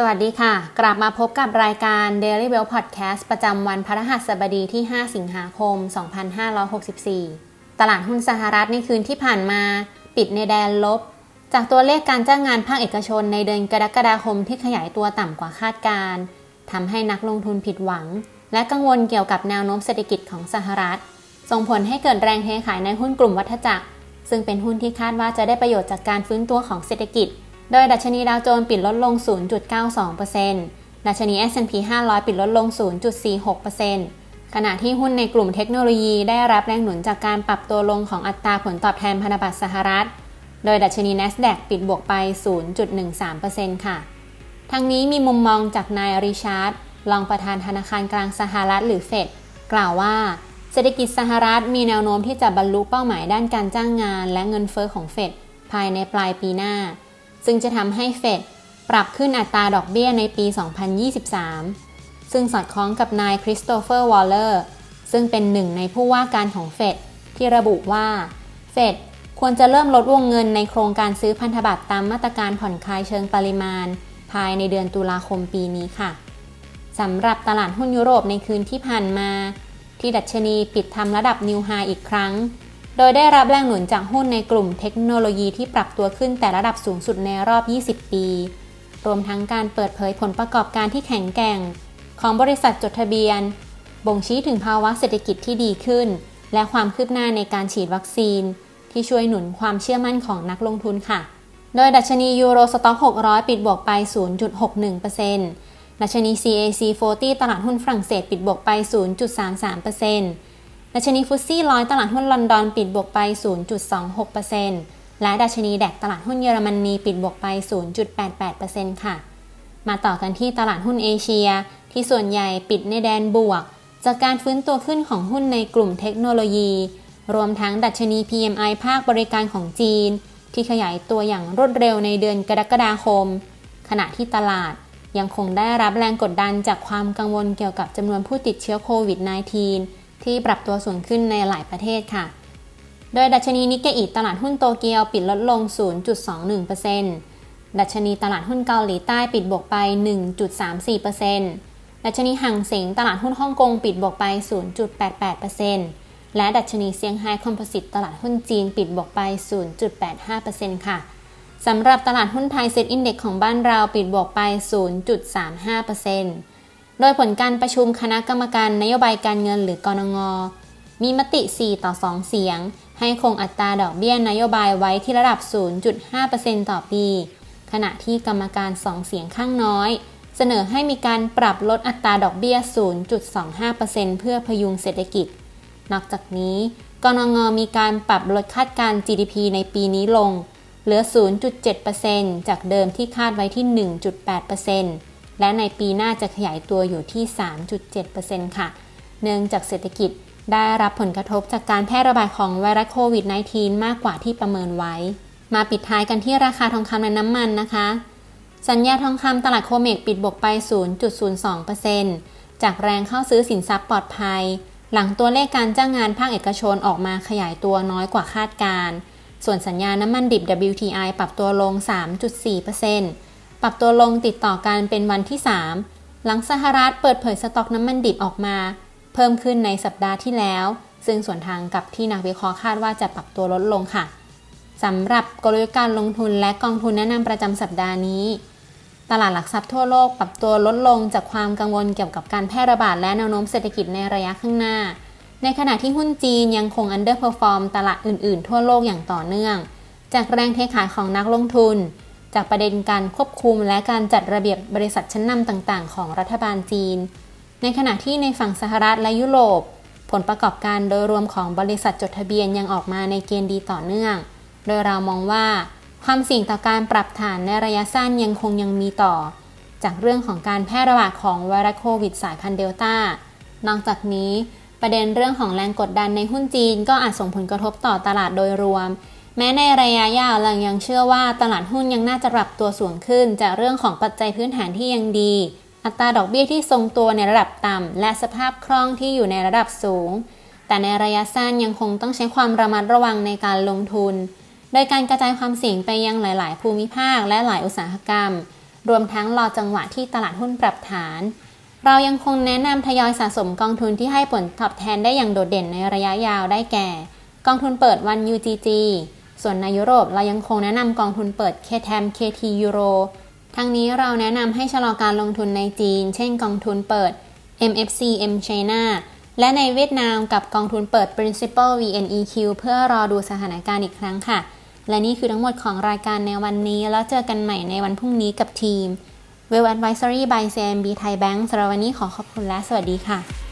สวัสดีค่ะ กลับมาพบกับรายการ Daily Well Podcast ประจำวันพฤหัสบดีที่ 5 สิงหาคม 2564 ตลาดหุ้นสหรัฐในคืนที่ผ่านมา ปิดในแดนลบ จากตัวเลขการจ้างงานภาคเอกชนในเดือนกรกฎาคมที่ขยายตัวต่ำกว่าคาดการทำให้นักลงทุนผิดหวัง และกังวลเกี่ยวกับแนวโน้มเศรษฐกิจของสหรัฐ ส่งผลให้เกิดแรงเทขายในหุ้นกลุ่มวัฏจักร ซึ่งเป็นหุ้นที่คาดว่าจะได้ประโยชน์จากการฟื้นตัวของเศรษฐกิจ โดยดัชนีดาวโจนส์ปิดลดลง 0.92%ดัชนี S&P 500 ปิดลดลง 0.46%ขณะที่หุ้นในกลุ่มเทคโนโลยีได้รับแรงหนุนจากการปรับตัวลงของอัตราผลตอบแทนพันธบัตรสหรัฐ โดยดัชนี NASDAQ ปิดบวกไป 0.13%ค่ะ ทั้งนี้มีมุมมองจากนายริชาร์ดรองประธานธนาคารกลางสหรัฐหรือเฟดกล่าวว่าเศรษฐกิจสหรัฐมีแนวโน้มที่จะบรรลุเป้าหมายด้านการจ้างงานและเงินเฟอ้อของเฟดภายในปลายปีหน้า ซึ่งจะทำให้เฟดปรับขึ้นอัตราดอกเบี้ยในปี 2023 ซึ่งสอดคล้องกับนายคริสโตเฟอร์วอลเลอร์ซึ่งเป็นหนึ่งในผู้ว่าการของเฟดที่ระบุว่าเฟดควรจะเริ่มลดวงเงินในโครงการซื้อพันธบัตรตามมาตรการผ่อนคลายเชิงปริมาณ ภายในเดือนตุลาคมปีนี้ค่ะสำหรับตลาดหุ้นยุโรปในคืนที่ผ่านมา ที่ดัชนีปิดทำระดับนิวไฮอีกครั้ง โดยได้รับแรงหนุนจากหุ้นในกลุ่มเทคโนโลยีที่ปรับตัวขึ้นแต่ระดับสูงสุดในรอบ 20 ปี รวมทั้งการเปิดเผยผลประกอบการที่แข็งแกร่ง ของบริษัทจดทะเบียน บ่งชี้ถึงภาวะเศรษฐกิจที่ดีขึ้น และความคืบหน้าในการฉีดวัคซีน ที่ช่วยหนุนความเชื่อมั่นของนักลงทุนค่ะ โดยดัชนียูโรสต็อก 600 ปิดบวกไป 0.61%ดัชนี CAC 40 ตลาดหุ้นฝรั่งเศสปิดบวกไป 0.33% ดัชนีฟุตซี่ร้อยตลาดหุ้นลอนดอนปิดบวกไป 0.26%และดัชนีแดกตลาดหุ้นเยอรมนีปิดบวกไป 0.88%ค่ะ มาต่อกันที่ตลาดหุ้นเอเชีย ที่ส่วนใหญ่ปิดในแดนบวก จากการฟื้นตัวขึ้นของหุ้นในกลุ่มเทคโนโลยี รวมทั้งดัชนี PMI ภาคบริการของจีน ที่ขยายตัวอย่างรวดเร็วในเดือนกรกฎาคม ขณะที่ตลาดยังคงได้รับแรงกดดันจากความกังวลเกี่ยวกับจำนวนผู้ติดเชื้อโควิด -19 ที่ปรับตัวสูงขึ้นในหลายประเทศค่ะ โดยดัชนีนิกเกอิตลาดหุ้นโตเกียวปิดลดลง 0.21%ดัชนีตลาดหุ้นเกาหลีใต้ปิดบวกไป 1.34%ดัชนีห่างเสงตลาดหุ้นฮ่องกงปิดบวกไป 0.88%และดัชนีเซี่ยงไฮ้คอมโพสิตตลาดหุ้นจีนปิดบวกไป 0.85%ค่ะสำหรับตลาดหุ้นไทยเซ็ตอินเด็กของบ้านเราปิดบวกไป 0.35% โดยผลการประชุมคณะกรรมการนโยบายการเงินหรือกรงง มีมติ 4 ต่อ 2 เสียง ให้คงอัตราดอกเบี้ยนโยบายไว้ที่ระดับ 0.5%ต่อปี ขณะที่กรรมการ 2 เสียงข้างน้อย เสนอให้มีการปรับลดอัตราดอกเบี้ย 0.25%เพื่อพยุงเศรษฐกิจ นอกจากนี้กรงงมีการปรับลดคาดการ GDP ในปีนี้ลง เหลือ 0.7%จากเดิมที่คาดไว้ที่ 1.8% และในปีหน้าจะขยายตัวอยู่ที่ 3.7%ค่ะ เนื่องจากเศรษฐกิจได้รับผลกระทบจากการแพร่ระบาดของไวรัสโควิด -19 มากกว่าที่ประเมินไว้ มาปิดท้ายกันที่ราคาทองคำและน้ำมันนะคะ สัญญาทองคำตลาดโคเมกปิดบวกไป 0.02%จากแรงเข้าซื้อสินทรัพย์ปลอดภัย หลังตัวเลขการจ้างงานภาคเอกชนออกมาขยายตัวน้อยกว่าคาดการ ส่วนสัญญาน้ำมันดิบ WTI ปรับตัวลง 3.4% ปรับตัวลงติดต่อกันเป็นวันที่ 3 หลังสหรัฐเปิดเผยสต็อกน้ำมันดิบออกมา เพิ่มขึ้นในสัปดาห์ที่แล้ว ซึ่งส่วนทางกับที่นักวิเคราะห์คาดว่าจะปรับตัวลดลงค่ะสำหรับกลยุทธ์การลงทุนและกองทุนแนะนำประจำสัปดาห์นี้ ตลาดหลักทรัพย์ทั่วโลกปรับตัวลดลงจากความกังวลเกี่ยวกับการแพร่ระบาดและแนวโน้มเศรษฐกิจในระยะข้างหน้า ในขณะที่หุ้นจีนยังคง underperform ตลาดอื่น ๆ ทั่วโลกอย่างต่อเนื่อง จากแรงเทขายของนักลงทุน จากประเด็นการควบคุมและการจัดระเบียบบริษัทชั้นนำต่างๆ ของรัฐบาลจีน ในขณะที่ในฝั่งสหรัฐและยุโรป ผลประกอบการโดยรวมของบริษัทจดทะเบียนยังออกมาในเกณฑ์ดีต่อเนื่อง โดยเรามองว่า ความเสี่ยงต่อการปรับฐานในระยะสั้นยังคงยังมีต่อ จากเรื่องของการแพร่ระบาดของไวรัสโควิดสายพันธุ์เดลต้านอกจากนี้ประเด็นเรื่องของแรงกดดันในหุ้นจีนก็อาจส่งผลกระทบต่อตลาดโดยรวม แม้ในระยะยาวเรายังเชื่อว่าตลาดหุ้นยังน่าจะปรับตัวสูงขึ้น จากเรื่องของปัจจัยพื้นฐานที่ยังดี อัตราดอกเบี้ยที่ทรงตัวในระดับต่ำ และสภาพคล่องที่อยู่ในระดับสูง แต่ในระยะสั้นยังคงต้องใช้ความระมัดระวังในการลงทุน โดยการกระจายความเสี่ยงไปยังหลาย ๆ ภูมิภาคและหลายอุตสาหกรรม รวมทั้งรอจังหวะที่ตลาดหุ้นปรับฐาน เรายังคงแนะนำทยอยสะสมกองทุนที่ให้ผลตอบแทนได้อย่างโดดเด่นในระยะยาวได้แก่ กองทุนเปิด1 UGG ส่วนในยุโรปเรายังคงแนะนำกองทุนเปิด KTM KT Euro ทั้งนี้เราแนะนำให้ชะลอการลงทุนในจีน เช่นกองทุนเปิด MFC M China และในเวียดนามกับกองทุนเปิด Principal VNEQ เพื่อรอดูสถานการณ์อีกครั้งค่ะ และนี่คือทั้งหมดของรายการในวันนี้ แล้วเจอกันใหม่ในวันพรุ่งนี้กับทีม Well Advisory by CMB Thai Bank สำหรับวันนี้ขอขอบคุณและสวัสดีค่ะ